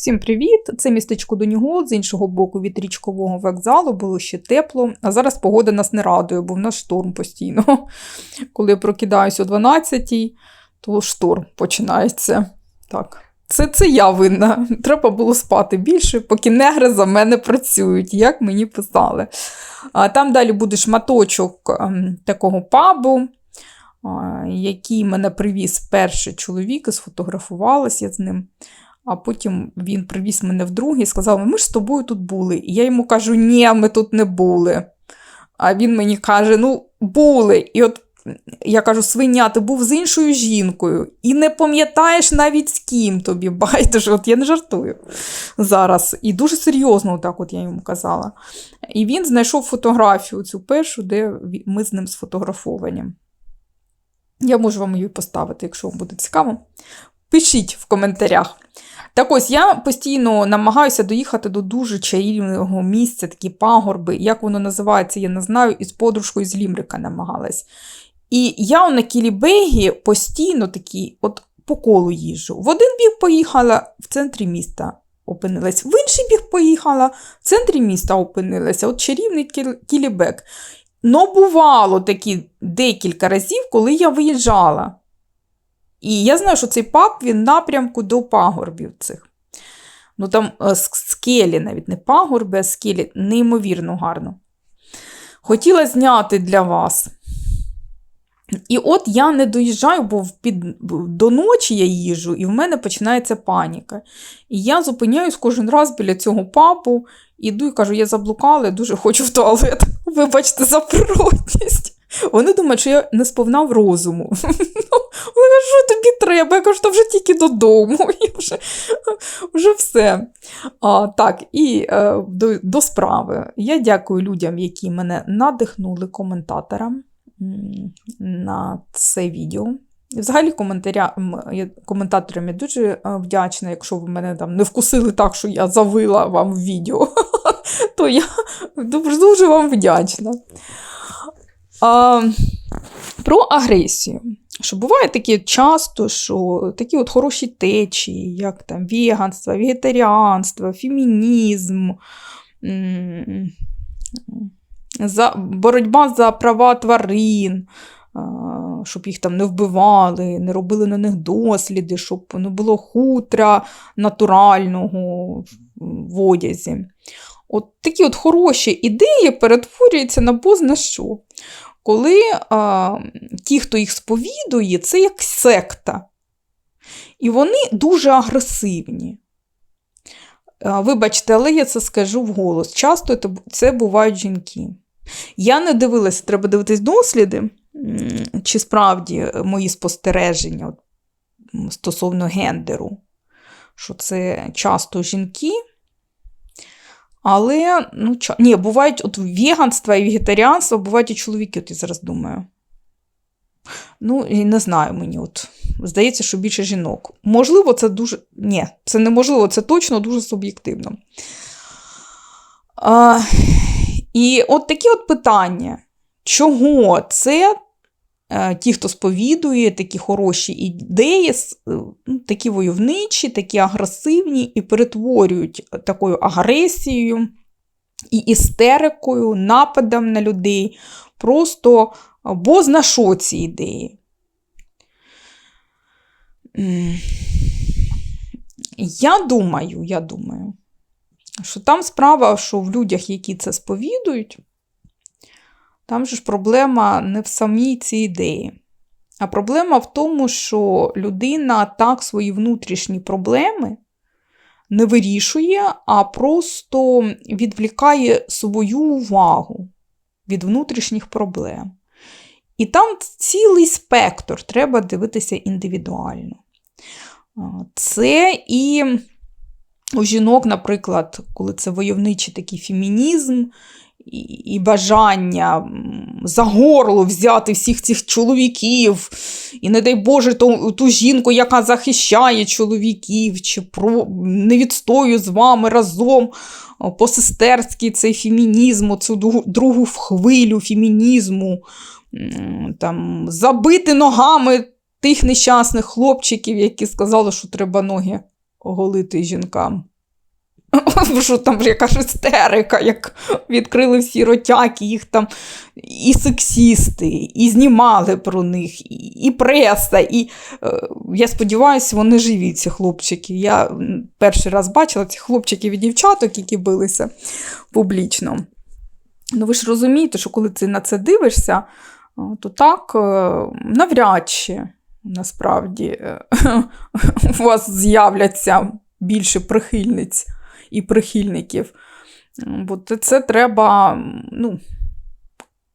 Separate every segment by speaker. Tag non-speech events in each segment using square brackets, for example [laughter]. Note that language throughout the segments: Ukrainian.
Speaker 1: Всім привіт! Це містечко Донігол, з іншого боку від річкового вокзалу було ще тепло, а зараз погода нас не радує, бо в нас шторм постійно. [laughs] Коли я прокидаюся о 12-й, то шторм починається. Так. Це, це я винна. [laughs] Треба було спати більше, поки негри за мене працюють, як мені писали. А там далі буде шматочок ем, такого пабу, який мене привіз перший чоловік, і сфотографувалась я з ним. А потім він привіз мене вдруге і сказав: ми ж з тобою тут були. І я йому кажу, ні, ми тут не були. А він мені каже: ну, були. І от я кажу, свиня, ти був з іншою жінкою, і не пам'ятаєш навіть з ким тобі. [laughs] Байдуже, от я не жартую зараз. І дуже серйозно, так от я йому казала. І він знайшов фотографію, цю першу, де ми з ним сфотографовані. Я можу вам її поставити, якщо вам буде цікаво. Пишіть в коментарях. Так ось я постійно намагаюся доїхати до дуже чарівного місця, такі пагорби. Як воно називається, я не знаю, і з подружкою з Лімрика намагалась. І я на Кілібегі постійно такі, от по колу їжджу. В один бік поїхала в центрі міста. Опинилась, в інший бік поїхала, в центрі міста опинилася, от чарівний Кілібек. Ну, бувало такі декілька разів, коли я виїжджала. І я знаю, що цей паб він напрямку до пагорбів цих. Ну там е, скелі, навіть не пагорби, а скелі, неймовірно гарно. Хотіла зняти для вас. І от я не доїжджаю, бо під, до ночі я їжу, і в мене починається паніка. І я зупиняюсь кожен раз біля цього папу, іду і кажу, я заблукала, я дуже хочу в туалет. [laughs] Вибачте, за природність. Вони думають, що я не сповнав розуму. [laughs] Вони що тобі треба? Я кажу, то вже тільки додому. [laughs] І вже вже все. А, Так, і е, до, до справи. Я дякую людям, які мене надихнули коментаторам на це відео. Взагалі коментаторам я дуже е, вдячна, якщо ви мене там не вкусили так, що я завила вам відео, [laughs] то я дуже вам вдячна. А, Про агресію. Що буває таке часто, що такі от хороші течії, як там веганство, вегетаріанство, фемінізм, за, боротьба за права тварин, щоб їх там не вбивали, не робили на них досліди, щоб не було хутра натурального в одязі. От такі от хороші ідеї перетворюються на бозна що. Коли а, ті, хто їх сповідує, це як секта. І вони дуже агресивні. А, вибачте, але я це скажу вголос. Часто це бувають жінки. Я не дивилася, треба дивитись досліди, чи справді мої спостереження стосовно гендеру, що це часто жінки. Але, ну, ча... ні, бувають от веганство і вегетаріанство, бувають і чоловіки, от я зараз думаю. Ну, і не знаю мені, от. Здається, що більше жінок. Можливо, це дуже. Ні, це неможливо, це точно дуже суб'єктивно. А, І от такі от питання. Чого це ті, хто сповідує такі хороші ідеї, е, ну, такі войовничі, такі агресивні, і перетворюють такою агресією і істерикою, нападом на людей. Просто бо зна що ці ідеї. Я думаю, я думаю, що там справа, що в людях, які це сповідують, там же ж проблема не в самій цій ідеї. А проблема в тому, що людина так свої внутрішні проблеми не вирішує, а просто відвлікає свою увагу від внутрішніх проблем. І там цілий спектр треба дивитися індивідуально. Це і у жінок, наприклад, коли це войовничий такий фемінізм, і бажання за горло взяти всіх цих чоловіків, і, не дай Боже, ту, ту жінку, яка захищає чоловіків, чи про, не відстою з вами разом. По-сестерськи цей фемінізм, цю другу хвилю фемінізму, там, забити ногами тих нещасних хлопчиків, які сказали, що треба ноги оголити жінкам. [laughs] Що там ж якась істерика, як відкрили всі ротяки, їх там і сексісти, і знімали про них, і, і преса. І е, я сподіваюся, вони живі, ці хлопчики. Я перший раз бачила цих хлопчиків і дівчаток, які билися публічно. Ну, ви ж розумієте, що коли ти на це дивишся, то так е, навряд чи насправді е, [laughs] у вас з'являться більше прихильниць і прихильників. Бо це треба ну,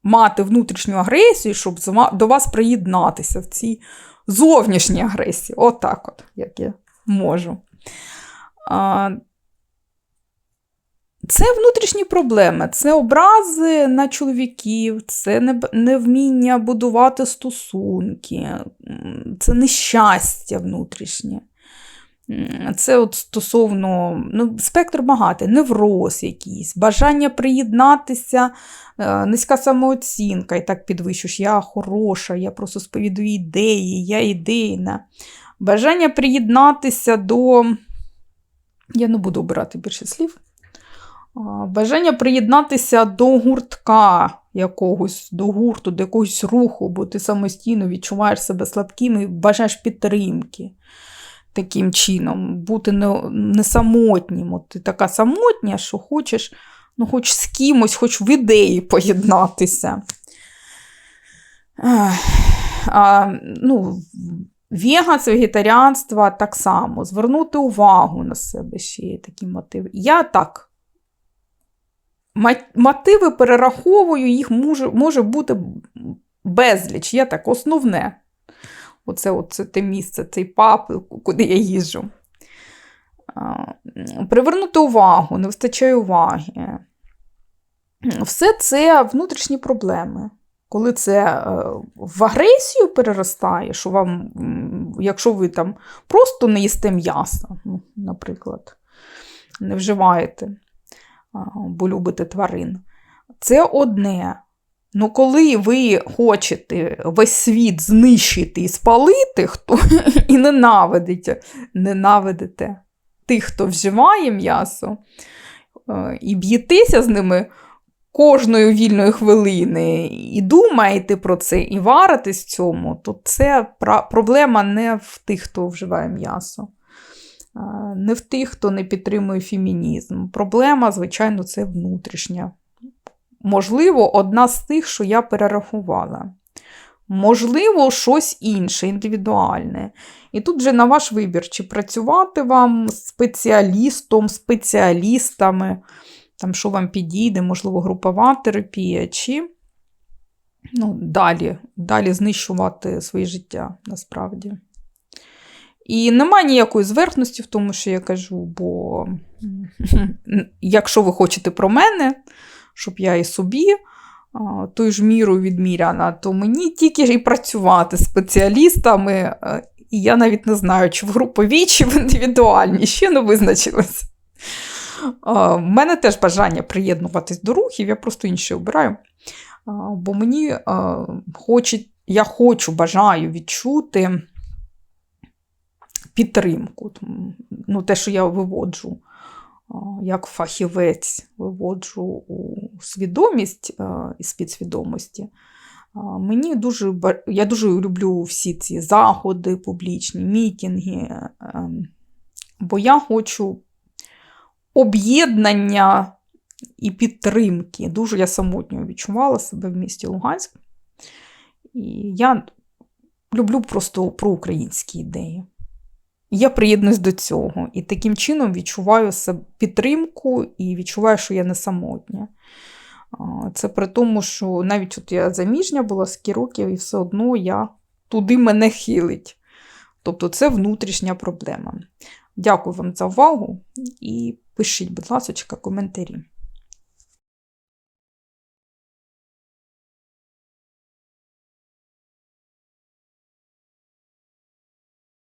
Speaker 1: мати внутрішню агресію, щоб до вас приєднатися в цій зовнішній агресії. Отак, от, як я можу. Це внутрішні проблеми, це образи на чоловіків, це невміння будувати стосунки, це нещастя внутрішнє. Це от стосовно ну, спектр багатий, невроз якийсь, бажання приєднатися, е, низька самооцінка, і так підвищуєш, я хороша, я просто сповідую ідеї, я ідейна. Бажання приєднатися до. Я не буду обирати більше слів. Бажання приєднатися до гуртка якогось, до гурту, до якогось руху, бо ти самостійно відчуваєш себе слабким і бажаєш підтримки. Таким чином, бути не, не самотнім. От ти така самотня, що хочеш ну, хоч з кимось, хоч в ідеї поєднатися. А, ну, Вегас, вегетаріанство так само. Звернути увагу на себе ще є такі мотиви. Я так. Мотиви перераховую, їх може, може бути безліч. Я так, основне. Оце, оце те місце, цей паб, куди я їжджу. Привернути увагу, не вистачає уваги. Все це внутрішні проблеми. Коли це е, в агресію переростає, що вам, якщо ви там просто не їсте м'ясо, ну, наприклад, не вживаєте, бо любите тварин, це одне. Ну, коли ви хочете весь світ знищити і спалити, хто [laughs] і ненавидите, ненавидите тих, хто вживає м'ясо, е, і б'єтеся з ними кожної вільної хвилини, і думаєте про це, і варитесь в цьому, то це проблема не в тих, хто вживає м'ясо, е, не в тих, хто не підтримує фемінізм. Проблема, звичайно, це внутрішня. Можливо, одна з тих, що я перерахувала. Можливо, щось інше, індивідуальне. І тут вже на ваш вибір, чи працювати вам спеціалістом, спеціалістами, там, що вам підійде, можливо, групова терапія, чи ну, далі, далі знищувати своє життя насправді. І немає ніякої зверхності в тому, що я кажу, бо [laughs] якщо ви хочете про мене, щоб я і собі а, тою ж мірою відміряна, то мені тільки і працювати з спеціалістами. е, І я навіть не знаю, чи в груповій, чи в індивідуальній, ще не визначилась. У мене теж бажання приєднуватись до рухів, я просто інше обираю. Бо мені хоче, я хочу, бажаю відчути підтримку. Ну, те, що я виводжу як фахівець, виводжу у свідомість а, із підсвідомості. Мені дуже, я дуже люблю всі ці заходи публічні, мітинги, ем, бо я хочу об'єднання і підтримки. Дуже я самотньо відчувала себе в місті Луганськ. І я люблю просто проукраїнські ідеї. Я приєднуюсь до цього. І таким чином відчуваю підтримку і відчуваю, що я не самотня. Це при тому, що навіть от я заміжня була скільки років, і все одно я туди мене хилить. Тобто це внутрішня проблема. Дякую вам за увагу і пишіть, будь ласка, коментарі.